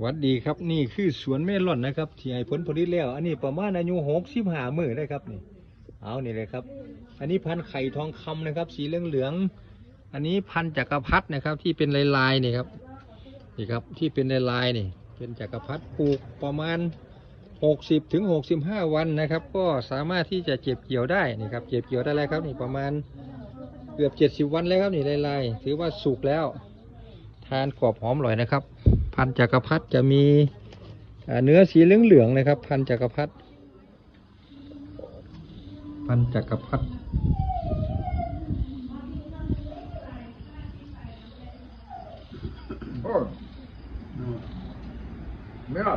หวัดดีครับนี่คือสวนเมลอนนะครับ ที่ให้ผลผลิตแล้ว อันนี้ประมาณอายุหกสิบห้ามือได้ครับนี่เอานี่เลยครับ อันนี้พันไข่ทองคำนะครับ สีเหลืองเหลืองๆอันนี้พันจักรพรรดินะครับ ที่เป็นลายลายๆนี่ครับนี่ครับที่เป็นลายลายๆนี่ เป็นจักรพรรดิปลูกประมาณหกสิบถึงหกสิบห้าวันนะครับ ก็สามารถที่จะเก็บเกี่ยวได้นี่ครับเก็บเกี่ยวได้แล้วครับนี่ประมาณเกือบเจ็ดสิบวันแล้วครับนี่ลายลายๆถือว่าสุกแล้วานกรอบหอมอร่อยนะครับ พันจักรพรรดิจะมีเนื้อสีเหลืองเหลืองๆนะครับ พันจักรพรรดิพันจักรพรรดิ Oh. Mira.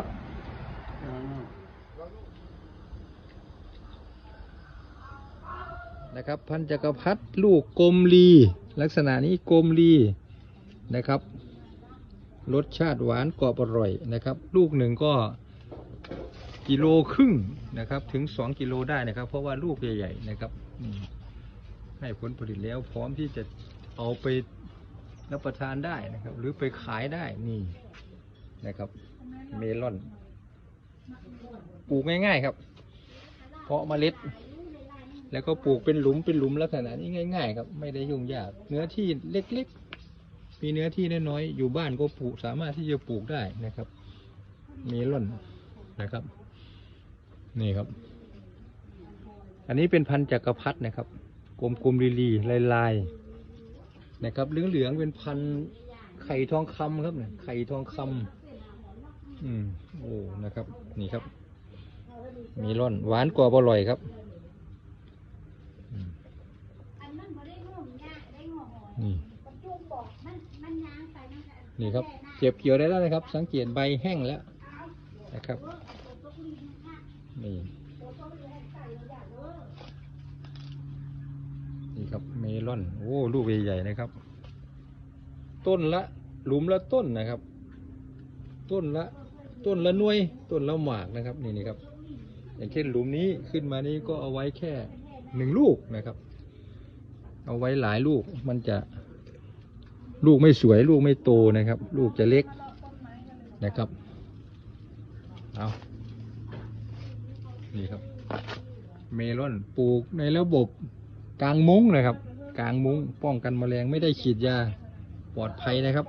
นะครับพันจักรพรรดิลูกกลมลี ลักษณะนี้กลมลีนะครับ รสชาติหวานกรอบอร่อยนะครับ ลูกหนึ่งก็กิโลครึ่งนะครับ ถึง 2 กิโลได้นะครับ เพราะว่าลูกใหญ่ๆนะครับให้ผลผลิตแล้วพร้อมที่จะเอาไปรับประทานได้นะครับ หรือไปขายได้นี่นะครับ เมลอนปลูกง่ายๆครับ เพาะเมล็ด แล้วก็ปลูกเป็นหลุมเป็นหลุมลักษณะนี้ง่าย ๆ ครับ ไม่ได้ยุ่งยากเนื้อที่เล็กๆ มีเนื้อที่น้อยๆอยู่บ้านก็ปลูกสามารถที่จะปลูกได้นะครับเมลอนนะครับ นี่ครับ อันนี้เป็นพันธุ์จักรพรรดินะครับ กลมๆลีๆลายๆนะครับ เหลืองๆเป็นพันธุ์ไข่ทองคำครับเนี่ยไข่ทองคำอืมโอ้นะครับ นี่ครับเมลอนหวานกว่าอร่อยครับอัน นั้นบ่ได้งงยากได้งอหอยนี่ปัจจุบันบอกมันมันยางไปนั่นแหละนี่ครับเก็บเกี่ยวได้แล้วนะครับ สังเกตใบแห้งแล้วนะครับนี่นี่ครับเมลอนโอ้ลูกใหญ่ๆนะครับ ต้นละหลุมละต้นนะครับ ต้นละต้นละหน่วย ต้นละหมากนะครับนี่นี่ครับ อย่างเช่นหลุมนี้ขึ้นมานี้ก็เอาไว้แค่หนึ่งลูกนะครับ เอาไว้หลายลูกมันจะ ลูกไม่สวยลูกไม่โตนะครับ ลูกจะเล็กนะครับเอานี่ครับ เมลอนปลูกในระบบกลางมุ้งนะครับ กลางมุ้งป้องกันแมลงไม่ได้ฉีดยาปลอดภัยนะครับ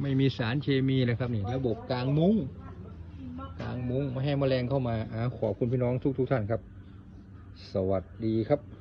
ไม่มีสารเคมีนะครับนี่ระบบกลางมุ้งกลางมุ้งไม่ให้แมลงเข้ามาอขอบคุณพี่น้องทุกทุกท่านครับ สวัสดีครับ